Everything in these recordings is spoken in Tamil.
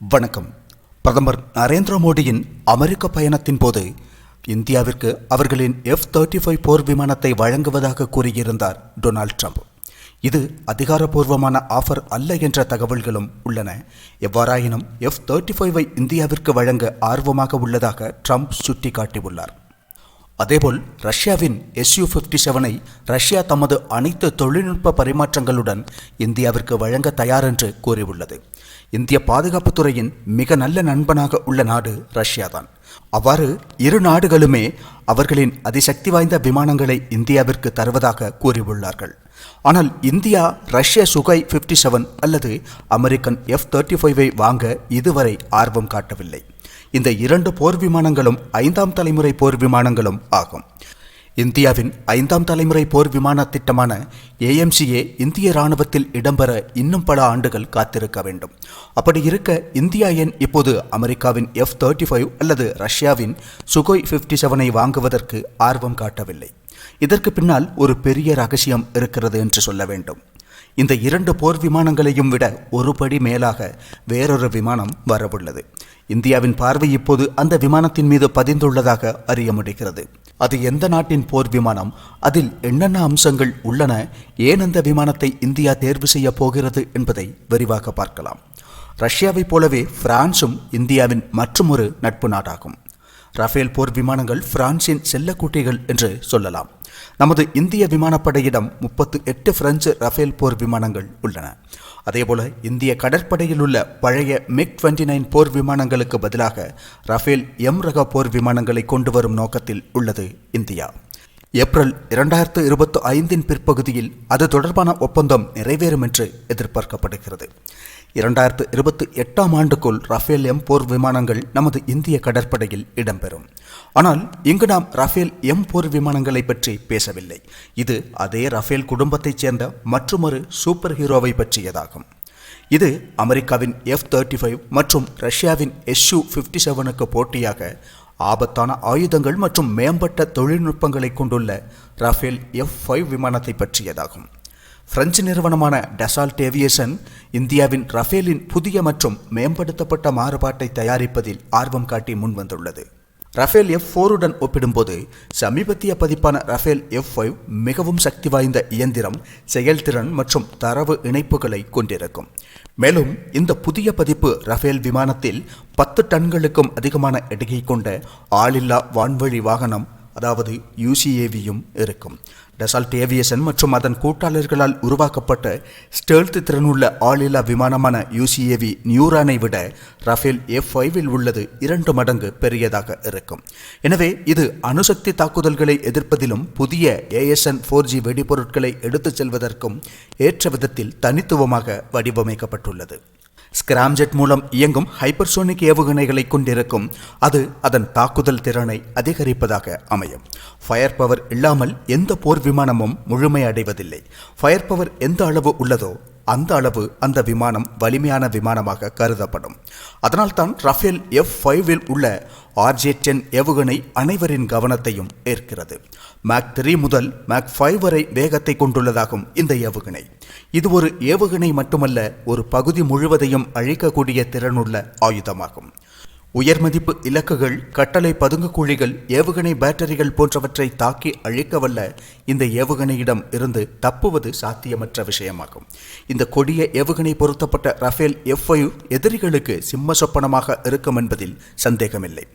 வணக்கம். பிரதமர் நரேந்திர மோடியின் அமெரிக்க பயணத்தின் போது இந்தியாவிற்கு அவர்களின் எஃப் தேர்ட்டி ஃபைவ் போர் விமானத்தை வழங்குவதாக கூறியிருந்தார் டொனால்ட் ட்ரம்ப். இது அதிகாரப்பூர்வமான ஆஃபர் அல்ல என்ற தகவல்களும் உள்ளன. எவ்வாறாயினும் எஃப் தேர்ட்டி ஃபைவை இந்தியாவிற்கு வழங்க ஆர்வமாக உள்ளதாக ட்ரம்ப் சுட்டிக்காட்டியுள்ளார். அதேபோல் ரஷ்யாவின் எஸ்யூ ஃபிஃப்டி செவனை ரஷ்யா தமது அனைத்து தொழில்நுட்ப பரிமாற்றங்களுடன் இந்தியாவிற்கு வழங்க தயார் என்று கூறியுள்ளது. இந்திய பாதுகாப்புத்துறையின் மிக நல்ல நண்பனாக உள்ள நாடு ரஷ்யாதான். அவ்வாறு இரு நாடுகளுமே அவர்களின் அதிசக்தி வாய்ந்த விமானங்களை இந்தியாவிற்கு தருவதாக கூறியுள்ளார்கள். ஆனால் இந்தியா ரஷ்ய சுகை ஃபிஃப்டி செவன் அல்லது அமெரிக்கன் எஃப் தேர்ட்டி ஃபைவை வாங்க இதுவரை ஆர்வம் காட்டவில்லை. இந்த இரண்டு போர் விமானங்களும் ஐந்தாம் தலைமுறை போர் விமானங்களும் ஆகும். இந்தியாவின் ஐந்தாம் தலைமுறை போர் விமான திட்டமான ஏஎம்சிஏ இந்திய ராணுவத்தில் இடம்பெற இன்னும் பல ஆண்டுகள் காத்திருக்க வேண்டும். அப்படி இருக்க இந்தியா எண் இப்போது அமெரிக்காவின் எஃப் தேர்ட்டி ஃபைவ் அல்லது ரஷ்யாவின் சுகோய் ஃபிஃப்டி செவனை வாங்குவதற்கு ஆர்வம் காட்டவில்லை? இதற்கு பின்னால் ஒரு பெரிய ரகசியம் இருக்கிறது என்று சொல்ல வேண்டும். இந்த இரண்டு போர் விமானங்களையும் விட ஒரு படி மேலாக வேறொரு விமானம் வரவுள்ளது. இந்தியாவின் பார்வை இப்போது அந்த விமானத்தின் மீது பதிந்துள்ளதாக அறிய முடிகிறது அது எந்த நாட்டின் போர் விமானம்? அதில் என்னென்ன அம்சங்கள் உள்ளன? ஏன் அந்த விமானத்தை இந்தியா தேர்வு செய்ய போகிறது என்பதை விரிவாக பார்க்கலாம். ரஷ்யாவைப் போலவே பிரான்சும் இந்தியாவின் மற்றுமொரு நட்பு நாடாகும். ரஃபேல் போர் விமானங்கள் பிரான்சின் செல்லக்குட்டிகள் என்று சொல்லலாம். நமது இந்திய விமானப்படையிடம் முப்பத்து எட்டு பிரெஞ்சு ரஃபேல் போர் விமானங்கள் உள்ளன. அதேபோல இந்திய கடற்படையில் உள்ள பழைய மிக் டுவெண்ட்டி நைன் போர் விமானங்களுக்கு பதிலாக ரஃபேல் எம் ரக போர் விமானங்களை கொண்டு வரும் நோக்கத்தில் உள்ளது இந்தியா. ஏப்ரல் இரண்டாயிரத்து இருபத்தி ஐந்தின் பிற்பகுதியில் அது தொடர்பான ஒப்பந்தம் நிறைவேறும் என்று எதிர்பார்க்கப்படுகிறது. இரண்டாயிரத்து இருபத்தி எட்டாம் ஆண்டுக்குள் ரஃபேல் எம் போர் விமானங்கள் நமது இந்திய கடற்படையில் இடம்பெறும். ஆனால் இங்கு நாம் ரஃபேல் எம் போர் விமானங்களை பற்றி பேசவில்லை. இது அதே ரஃபேல் குடும்பத்தைச் சேர்ந்த மற்றொரு சூப்பர் ஹீரோவை பற்றியதாகும். இது அமெரிக்காவின் எஃப் தேர்ட்டி ஃபைவ் மற்றும் ரஷ்யாவின் எஸ்யூ ஃபிஃப்டி செவனுக்கு போட்டியாக ஆபத்தான ஆயுதங்கள் மற்றும் மேம்பட்ட தொழில்நுட்பங்களை கொண்டுள்ள ரஃபேல் எஃப் ஃபைவ் விமானத்தை பற்றியதாகும். பிரெஞ்சு நிறுவனமான டெசால்ட் ஏவியேஷன் இந்தியாவின் ரஃபேலின் புதிய மற்றும் மேம்படுத்தப்பட்ட மாறுபாட்டை தயாரிப்பதில் ஆர்வம் காட்டி முன்வந்துள்ளது. ரஃபேல் எஃப் ஃபோருடன் ஒப்பிடும்போது சமீபத்திய பதிப்பான ரஃபேல் எஃப் ஃபைவ் மிகவும் சக்தி வாய்ந்த இயந்திரம் செயல்திறன் மற்றும் தரவு இணைப்புகளை கொண்டிருக்கும். மேலும் இந்த புதிய பதிப்பு ரஃபேல் விமானத்தில் பத்து டன்களுக்கும் அதிகமான எடையை கொண்ட ஆளில்லா வான்வழி வாகனம் அதாவது யூசிஏவியும் இருக்கும். டெசால்ட் ஏவியேஷன் மற்றும் அதன் கூட்டாளர்களால் உருவாக்கப்பட்ட ஸ்டெல்த் திறனுள்ள ஆளில்லா விமானமான யூசிஏவி நியூரானை விட ரஃபேல் எஃப் ஃபைவில் உள்ளது இரண்டு மடங்கு பெரியதாக இருக்கும். எனவே இது அணுசக்தி தாக்குதல்களை எதிர்ப்பதிலும் புதிய ஏஎஸ்என் ஃபோர் ஜி வெடிபொருட்களை எடுத்துச் செல்வதற்கும் ஏற்ற விதத்தில் தனித்துவமாக வடிவமைக்கப்பட்டுள்ளது. ஸ்கிராம்ஜெட் மூலம் இயங்கும் ஹைப்பர்சோனிக் ஏவுகணைகளை கொண்டிருக்கும். அது அதன் தாக்குதல் திறனை அதிகரிப்பதாக அமையும். ஃபயர் பவர் இல்லாமல் எந்த போர் விமானமும் முழுமையடைவதில்லை. ஃபயர் பவர் எந்த அளவு உள்ளதோ அந்த அளவு அந்த விமானம் வலிமையான விமானமாக கருதப்படும். அதனால்தான் ரஃபேல் எஃப் ஃபைவில் உள்ள ஆர்ஜே டென் ஏவுகணை அனைவரின் கவனத்தையும் ஏற்கிறது மேக் த்ரீ முதல் மேக் ஃபைவ் வரை வேகத்தை கொண்டுள்ளதாகும் இந்த ஏவுகணை. இது ஒரு ஏவுகணை மட்டுமல்ல ஒரு பகுதி முழுவதையும் அழிக்கக்கூடிய திறனுள்ள ஆயுதமாகும். உயர் மதிப்பு இலக்குகள் கட்டளை பதுங்கு குழிகள் ஏவுகணை பேட்டரிகள் போன்றவற்றை தாக்கி அழிக்கவல்ல இந்த ஏவுகணையிடம் இருந்து தப்புவது சாத்தியமற்ற விஷயமாகும். இந்த கொடிய ஏவுகணை பொருத்தப்பட்ட ரஃபேல் எஃப் எதிரிகளுக்கு சிம்ம சொப்பனமாக இருக்கும் என்பதில் சந்தேகமில்லை.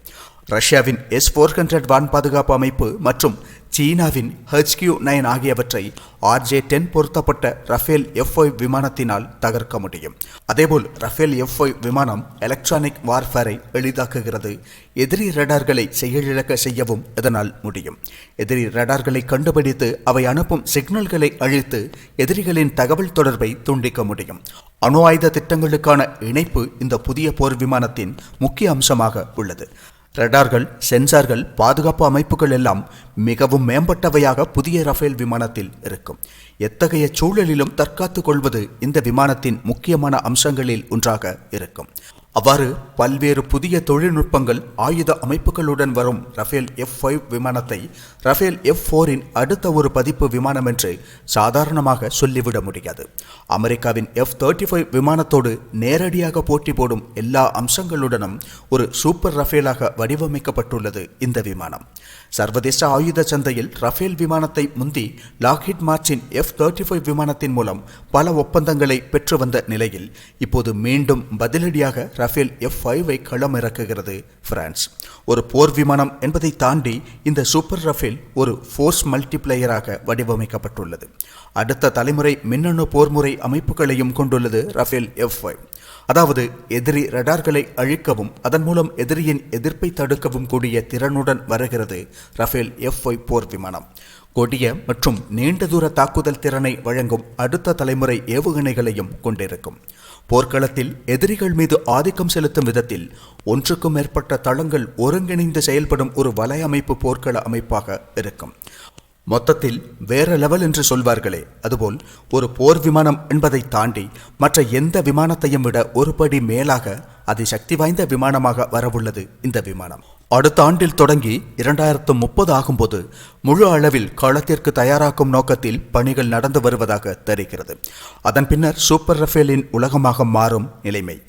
ரஷ்யாவின் எஸ் ஃபோர் ஹண்ட்ரட் வான் பாதுகாப்பு அமைப்பு மற்றும் சீனாவின் ஹெச்கியூ நைன் ஆகியவற்றை ஆர்ஜே டென் பொருத்தப்பட்ட ரஃபேல் எஃப் விமானத்தினால் தகர்க்க முடியும். அதேபோல் ரஃபேல் எஃப் விமானம் எலக்ட்ரானிக் வார்ஃபேரை எளிதாக்குகிறது. எதிரி ரடார்களை செயலிழக்க செய்யவும் இதனால் முடியும். எதிரி ரடார்களை கண்டுபிடித்து அவை அனுப்பும் சிக்னல்களை அழித்து எதிரிகளின் தகவல் தொடர்பை துண்டிக்க முடியும். அணு ஆயுத திட்டங்களுக்கான இணைப்பு இந்த புதிய போர் விமானத்தின் முக்கிய அம்சமாக உள்ளது. ரடார்கள் சென்சார்கள் பாதுகாப்பு அமைப்புகள் எல்லாம் மிகவும் மேம்பட்டவையாக புதிய ரஃபேல் விமானத்தில் இருக்கும். எத்தகைய சூழலிலும் தற்காத்துக் கொள்வது இந்த விமானத்தின் முக்கியமான அம்சங்களில் ஒன்றாக இருக்கும். அவ்வாறு பல்வேறு புதிய தொழில்நுட்பங்கள் ஆயுத அமைப்புகளுடன் வரும் ரஃபேல் எஃப் ஃபைவ் விமானத்தை ரஃபேல் எஃப் ஃபோரின் அடுத்த ஒரு பதிப்பு விமானம் என்று சாதாரணமாக சொல்லிவிட முடியாது. அமெரிக்காவின் எஃப் தேர்ட்டி ஃபைவ் விமானத்தோடு நேரடியாக போட்டி போடும் எல்லா அம்சங்களுடனும் ஒரு சூப்பர் ரஃபேலாக வடிவமைக்கப்பட்டுள்ளது இந்த விமானம். சர்வதேச ஆயுத சந்தையில் ரஃபேல் விமானத்தை முந்தி லாக்ஹிட் மார்ச்சின் எஃப் தேர்ட்டி ஃபைவ் விமானத்தின் மூலம் பல ஒப்பந்தங்களை பெற்று வந்த நிலையில் இப்போது மீண்டும் பதிலடியாக ரஃபேல் எஃப் ஃபைவை களமிறக்குகிறது பிரான்ஸ். ஒரு போர் விமானம் என்பதை தாண்டி இந்த சூப்பர் ரஃபேல் ஒரு ஃபோர்ஸ் மல்டிப்ளேயராக வடிவமைக்கப்பட்டுள்ளது. அடுத்த தலைமுறை மின்னணு போர்முறை அமைப்புகளையும் கொண்டுள்ளது ரஃபேல் எஃப் ஃபைவ் அதாவது எதிரி ரடார்களை அழிக்கவும் அதன் மூலம் எதிரியின் எதிர்ப்பை தடுக்கவும் கூடிய திறனுடன் வருகிறது ரஃபேல் எஃப் ஒய் போர் விமானம். கொடிய மற்றும் நீண்ட தூர தாக்குதல் திறனை வழங்கும் அடுத்த தலைமுறை ஏவுகணைகளையும் கொண்டிருக்கும். போர்க்களத்தில் எதிரிகள் மீது ஆதிக்கம் செலுத்தும் விதத்தில் ஒன்றுக்கும் மேற்பட்ட தளங்கள் ஒருங்கிணைந்து செயல்படும் ஒரு வலையமைப்பு போர்க்கள அமைப்பாக இருக்கும். மொத்தத்தில் வேற லெவல் என்று சொல்வார்களே. அதுபோல் ஒரு போர் விமானம் என்பதை தாண்டி மற்ற எந்த விமானத்தையும் விட ஒரு படி மேலாக அதிசக்தி வாய்ந்த விமானமாக வரவுள்ளது இந்த விமானம். அடுத்த ஆண்டில் தொடங்கி இரண்டாயிரத்து முப்பது ஆகும்போது முழு அளவில் களத்திற்கு தயாராக்கும் நோக்கத்தில் பணிகள் நடந்து வருவதாக தெரிகிறது. அதன் பின்னர் சூப்பர் ரஃபேலின் உலகமாக மாறும் நிலைமை.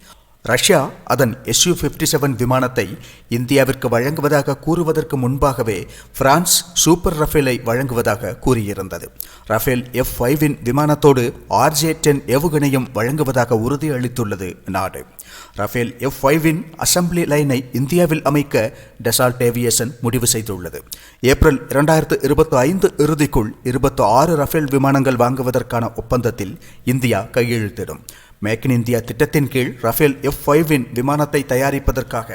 ரஷ்யா அதன் எஸ்யூ பிப்டி செவன் விமானத்தை இந்தியாவிற்கு வழங்குவதாக கூறுவதற்கு முன்பாகவே பிரான்ஸ் சூப்பர் ரஃபேலை வழங்குவதாக கூறியிருந்தது. ரஃபேல் எஃப் ஃபைவின் விமானத்தோடு ஆர்ஜே டென் ஏவுகணையும் வழங்குவதாக உறுதியளித்துள்ளது நாடு. ரஃபேல் எஃப் ஃபைவின் அசம்பிளி லைனை இந்தியாவில் அமைக்க டெசால்ட் ஏவியேஷன் முடிவு செய்துள்ளது. ஏப்ரல் இரண்டாயிரத்து இருபத்தி ஐந்து இறுதிக்குள் இருபத்தி ஆறு ரஃபேல் விமானங்கள் வாங்குவதற்கான ஒப்பந்தத்தில் இந்தியா கையெழுத்திடும். மேக் இன் இந்தியா திட்டத்தின் கீழ் ரஃபேல் எஃப் ஃபைவின் விமானத்தை தயாரிப்பதற்காக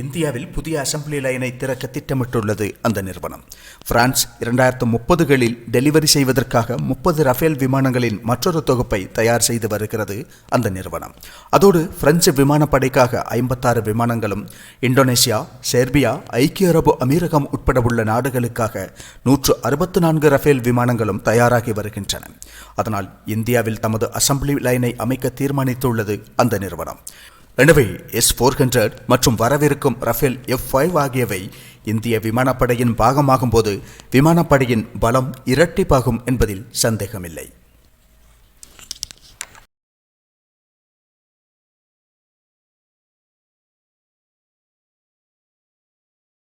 இந்தியாவில் புதிய அசம்பிளி லைனை திறக்க திட்டமிட்டுள்ளது அந்த நிறுவனம். பிரான்ஸ் இரண்டாயிரத்து முப்பதுகளில் டெலிவரி செய்வதற்காக முப்பது ரஃபேல் விமானங்களின் மற்றொரு தொகுப்பை தயார் செய்து வருகிறது அந்த நிறுவனம். அதோடு பிரெஞ்சு விமானப்படைக்காக ஐம்பத்தாறு விமானங்களும் இந்தோனேசியா செர்பியா ஐக்கிய அரபு அமீரகம் உட்பட உள்ள நாடுகளுக்காக நூற்று அறுபத்து நான்கு ரஃபேல் விமானங்களும் தயாராகி வருகின்றன. அதனால் இந்தியாவில் தமது அசம்பிளி லைனை அமைக்க தீர்மானித்துள்ளது அந்த நிறுவனம். எனவே எஸ் ஃபோர் ஹண்ட்ரட் மற்றும் வரவிருக்கும் ரஃபேல் எஃப் ஃபைவ் ஆகியவை இந்திய விமானப்படையின் பாகமாகும் போது விமானப்படையின் பலம் இரட்டிப்பாகும் என்பதில் சந்தேகமில்லை.